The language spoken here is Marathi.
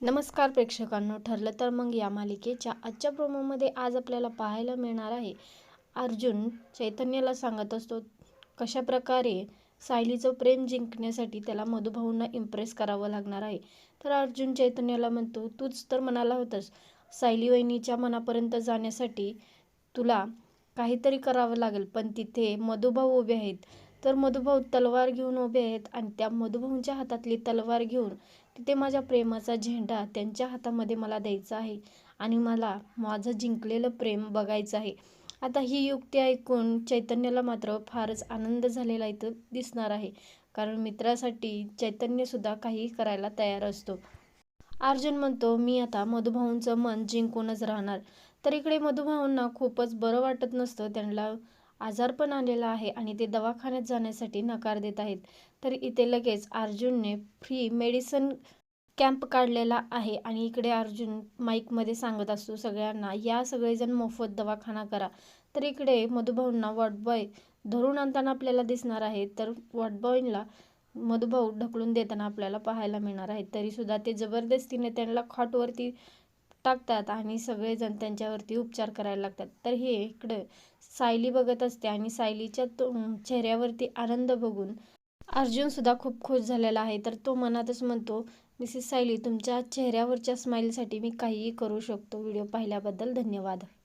नमस्कार प्रेक्षकांनो ठरलं तर मग या मालिकेच्या आजच्या प्रोमोमध्ये आज आपल्याला पाहायला मिळणार आहे. अर्जुन चैतन्याला सांगत असतो कशा प्रकारे सायलीचं प्रेम जिंकण्यासाठी त्याला मधुभाऊंना इम्प्रेस करावं लागणार आहे? तर अर्जुन चैतन्याला म्हणतो तूच तर म्हणाला होतास सायली वहिनीच्या मनापर्यंत जाण्यासाठी तुला काहीतरी करावं लागेल पण तिथे मधुभाऊ उभे आहेत. तर मधुभाऊ तलवार घेऊन उभे आहेत आणि त्या मधुभाऊंच्या हातातली तलवार घेऊन तिथे माझ्या प्रेमाचा झेंडा त्यांच्या हातामध्ये मला द्यायचा आहे आणि मला माझं जिंकलेलं प्रेम बघायचं आहे. आता ही युक्ती ऐकून चैतन्याला मात्र फारच आनंद झालेला इथं दिसणार आहे. कारण मित्रासाठी चैतन्यसुद्धा काही करायला तयार असतो. अर्जुन म्हणतो मी आता मधुभाऊंचं मन जिंकूनच राहणार. तर इकडे मधुभाऊंना खूपच बरं वाटत नसतं. त्यांना आजारपण आलेला आहे आणि ते दवाखान्यात जाण्यासाठी नकार देत आहेत. तर इथे लगेच अर्जुनने फ्री मेडिसिन कॅम्प काढलेला आहे आणि इकडे अर्जुन माईकमध्ये सांगत असतो सगळ्यांना या सगळेजण मोफत दवाखाना करा. तर इकडे मधुभाऊंना वॉटबॉय धरून आणताना आपल्याला दिसणार आहे तर वॉटबॉयला मधुभाऊ ढकलून देताना आपल्याला पाहायला मिळणार आहे. तरीसुद्धा ते जबरदस्तीने त्यांना खॉटवरती टाकतात आणि सगळेजण त्यांच्यावरती उपचार करायला लागतात. तर हे इकडं सायली बघत असते आणि सायलीच्या तो चेहऱ्यावरती आनंद बघून अर्जुनसुद्धा खूप खुश झालेला आहे. तर तो मनातच म्हणतो मिसेस सायली तुमच्या चेहऱ्यावरच्या स्माईलसाठी मी काहीही करू शकतो. व्हिडिओ पाहिल्याबद्दल धन्यवाद.